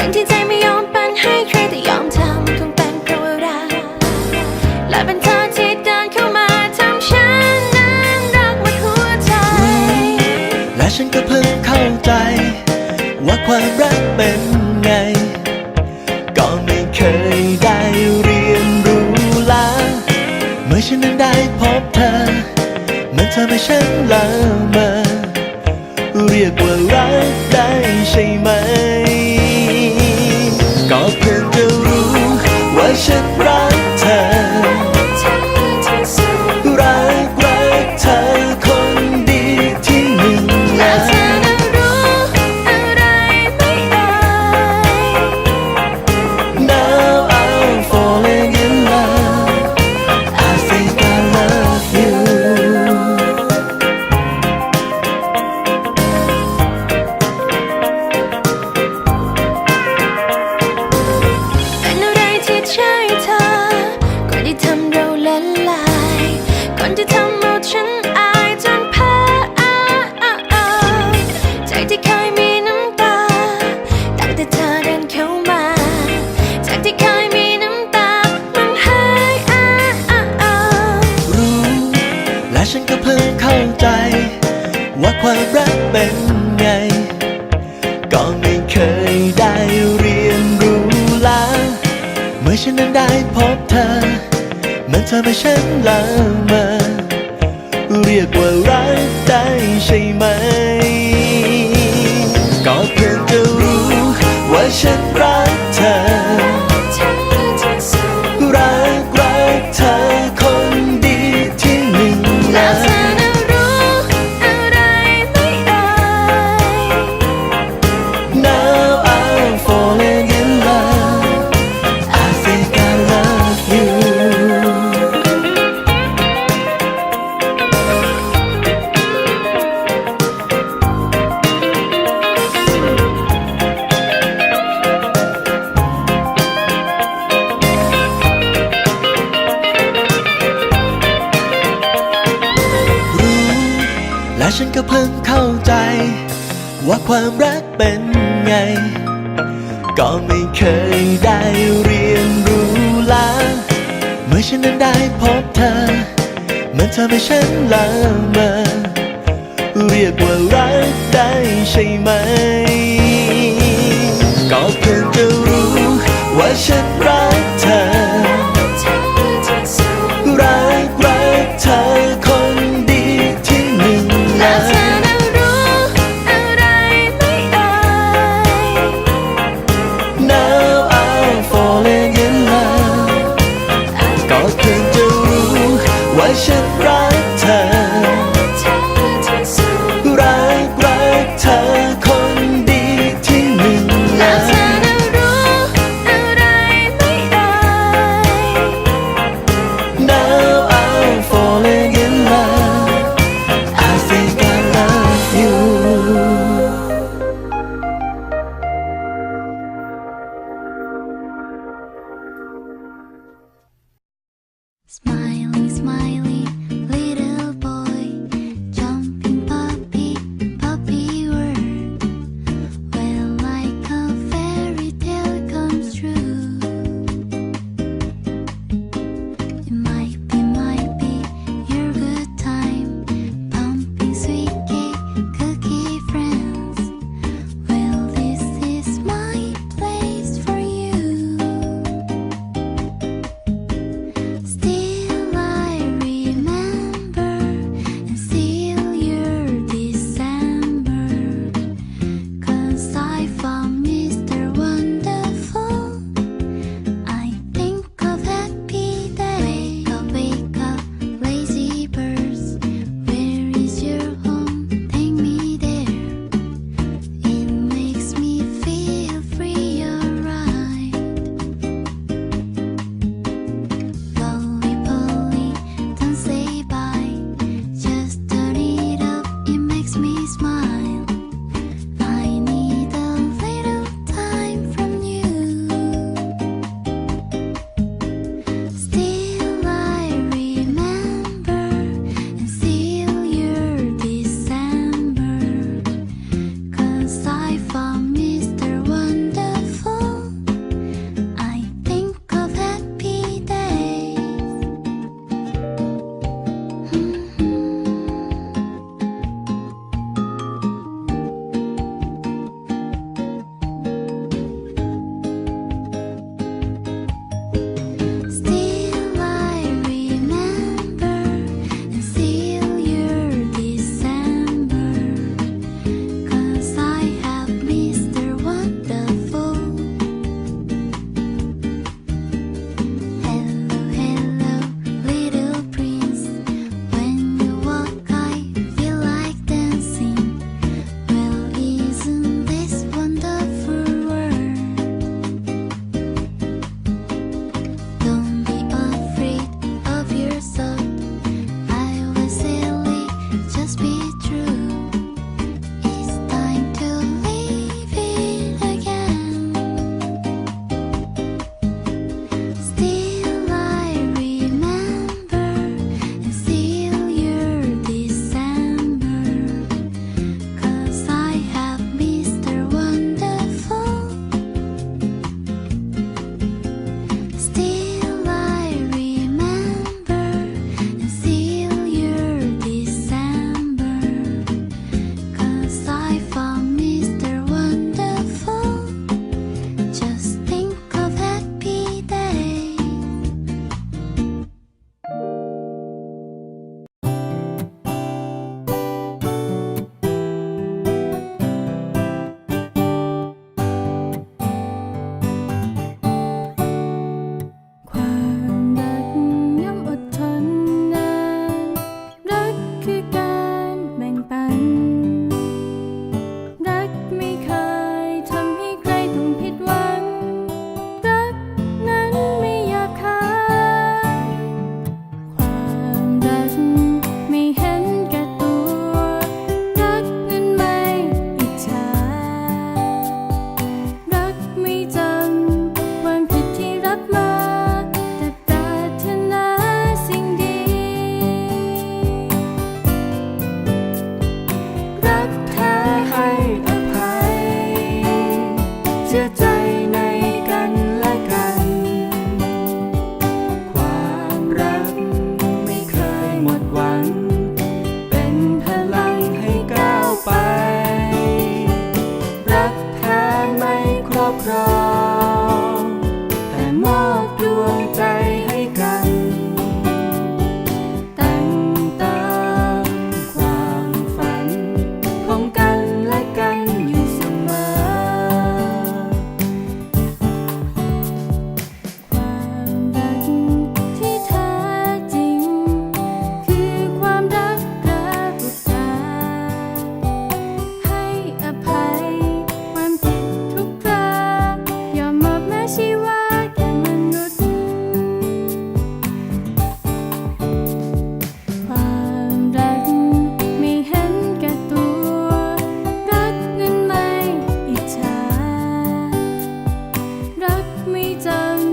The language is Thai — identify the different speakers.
Speaker 1: เป็ที่ใจไม่ยอมเปันให้ใครแต่ยอมทำคงเป็นเพราะว่ารัก
Speaker 2: และเป็นเธอที่เดินเข้ามาทำฉันนั้นรักหมดหัวใจ
Speaker 1: และฉันก็เพิ่งเข้าใจ ว่าความรักเป็นไง ก็ไม่เคยได้เรียนรู้ละเมื่อฉันนั้นได้พบเธอเหมันเธอไม่ฉันละเมอเรียกว่ารักได้ใช่ไหม should ว่าความรักเป็นไง ก็ไม่เคยได้เรียน
Speaker 2: รู้ละเมื่อฉันนั้นได้พบเธ
Speaker 1: อ มันทำให้ฉันละเมอ ฉันก็เพิ่งเข้าใจ ว่าความรักเป็นไง ก็ไม่เคยได้เรียนรู้ละเมื่อฉันนั้นได้พบเธอ มันทำให้ฉันละเมอเรียกว่ารักได้ใช่ไหม ก็เพิ่งจะรู้ว่าฉันรักเธอ
Speaker 2: ไม่
Speaker 1: จัง